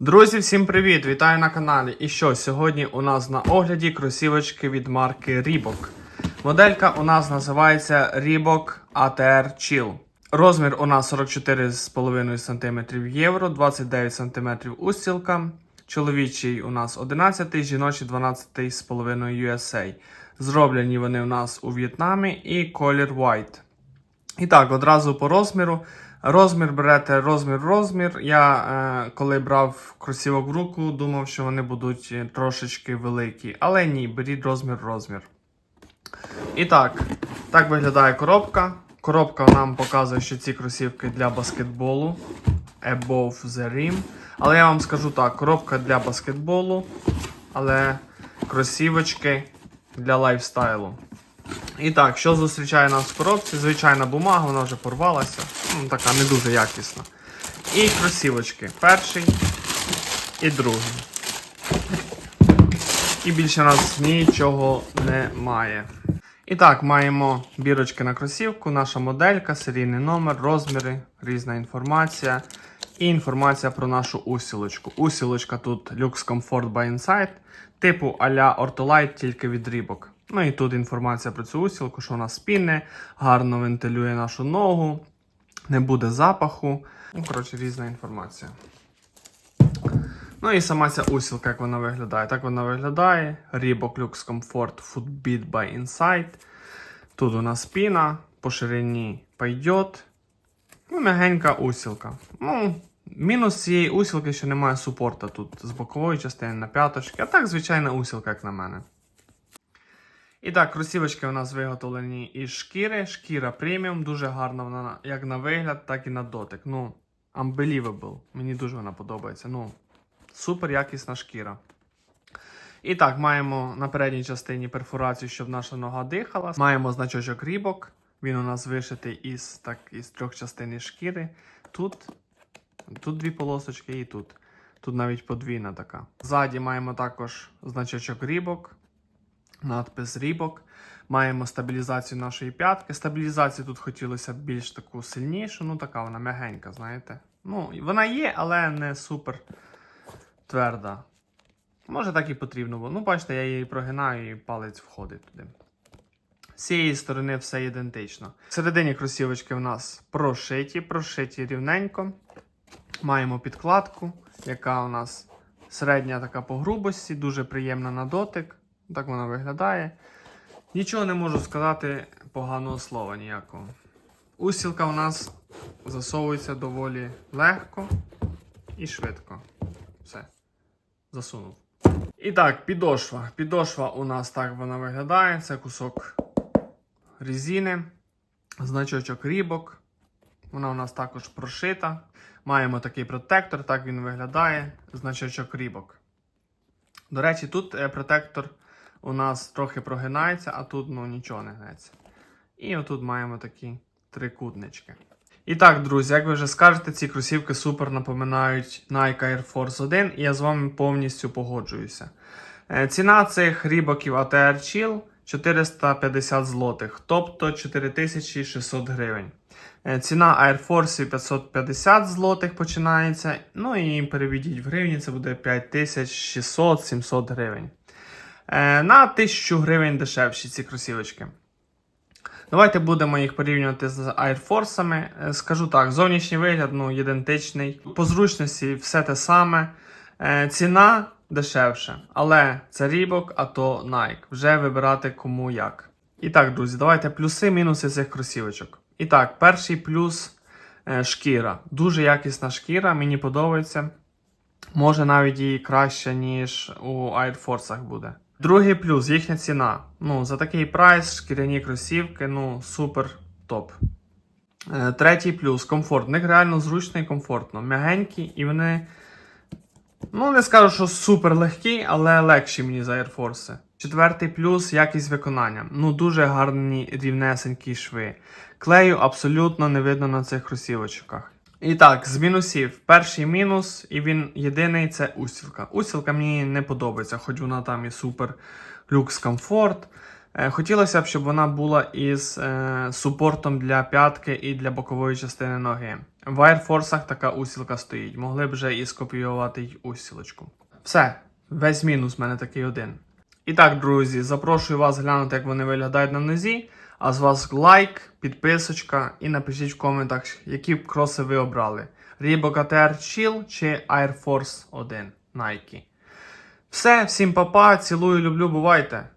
Друзі, всім привіт! Вітаю на каналі. І що, сьогодні у нас на огляді кросівочки від марки Reebok. Моделька у нас називається Reebok ATR Chill. Розмір у нас 44,5 см євро, 29 см устілка. Чоловічий у нас 11, жіночий 12,5 USA. Зроблені вони у нас у В'єтнамі і колір White. І так, одразу по розміру. Розмір берете розмір, розмір. Я е, коли брав кросівок в руку, думав, що вони будуть е, трошечки великі. Але ні, беріть розмір, розмір. І так, так виглядає коробка. Коробка нам показує, що ці кросівки для баскетболу. Above the rim. Але я вам скажу так: коробка для баскетболу, але кросівочки для лайфстайлу. І так, що зустрічає нас в коробці? Звичайна бумага, вона вже порвалася. Ну, така не дуже якісна. І кросівочки. Перший і другий. І більше нас нічого немає. І так, маємо бірочки на кросівку, наша моделька, серійний номер, розміри, різна інформація. І інформація про нашу усілочку. Усілочка тут Lux Comfort by Insight, типу а-ля Ortolite, тільки від Reebok. Ну і тут інформація про цю усілку, що вона спінне, гарно вентилює нашу ногу, не буде запаху. Ну, коротше, різна інформація. Ну і сама ця усілка, як вона виглядає. Так вона виглядає. Reebok Lux Comfort Footbeat by Insight. Тут у нас піна, по ширині пойдет. Ну, м'ягенька усілка. Ну, мінус цієї усілки, що немає супорта тут з бокової частини на п'яточки. А так, звичайна усілка, як на мене. І так, кросівочки у нас виготовлені із шкіри. Шкіра преміум, дуже гарна вона як на вигляд, так і на дотик. Ну, unbelievable. Мені дуже вона подобається. Ну, супер якісна шкіра. І так, маємо на передній частині перфорацію, щоб наша нога дихала. Маємо значочок рібок. Він у нас вишитий із, так, із трьох частин шкіри. Тут, тут дві полосочки і тут. Тут навіть подвійна така. Ззаді маємо також значочок рібок надпис Рібок. Маємо стабілізацію нашої п'ятки. Стабілізацію тут хотілося б більш таку сильнішу, ну така вона м'ягенька, знаєте. Ну, вона є, але не супер тверда. Може, так і потрібно було. Ну, бачите, я її прогинаю і палець входить туди. З цієї сторони все ідентично. Всередині кросівочки у нас прошиті, прошиті рівненько. Маємо підкладку, яка у нас середня така по грубості, дуже приємна на дотик. Так вона виглядає. Нічого не можу сказати поганого слова ніякого. Устілка у нас засовується доволі легко і швидко. Все. Засунув. І так, підошва. Підошва у нас так вона виглядає. Це кусок резини, значочок рібок. Вона у нас також прошита. Маємо такий протектор, так він виглядає. Значочок рібок. До речі, тут е, протектор у нас трохи прогинається, а тут ну, нічого не гнеться. І отут маємо такі трикутнички. І так, друзі, як ви вже скажете, ці кросівки супер напоминають Nike Air Force 1, і я з вами повністю погоджуюся. Е, Ціна цих рібоків ATR Chill 450 злотих, тобто 4600 гривень. Е, Ціна Air Force 550 злотих починається. Ну і переведіть в гривні, це буде 5600-700 гривень. Е, На 1000 гривень дешевші ці кросівочки. Давайте будемо їх порівнювати з Air Force. Е, Скажу так, зовнішній вигляд ну, ідентичний. По зручності все те саме. Е, Ціна дешевша. Але це Reebok, а то Nike. Вже вибирати кому як. І так, друзі, давайте плюси, мінуси цих кросівочок. І так, перший плюс шкіра. Дуже якісна шкіра, мені подобається. Може навіть і краще, ніж у Air Force буде. Другий плюс їхня ціна. Ну, за такий прайс, шкіряні кросівки, ну, супер топ. Е, Третій плюс комфорт. В них реально зручно і комфортно. М'ягенькі, і вони. Ну, не скажу, що супер легкі, але легші мені за Air Force. Четвертий плюс якість виконання. Ну, дуже гарні рівнесенькі шви. Клею абсолютно не видно на цих кросівочках. І так, з мінусів. Перший мінус, і він єдиний це устілка. Устілка мені не подобається, хоч вона там і супер люкс комфорт. Е, Хотілося б, щоб вона була із е, супортом для п'ятки і для бокової частини ноги. В Air Force така усілка стоїть. Могли б вже і скопіювати й усілочку. Все, весь мінус в мене такий один. І так, друзі, запрошую вас глянути, як вони виглядають на нозі. А з вас лайк, підписочка і напишіть в коментах, які б кроси ви обрали: Reebok ATR Chill чи Air Force 1 Nike. Все, всім па-па, цілую, люблю, бувайте!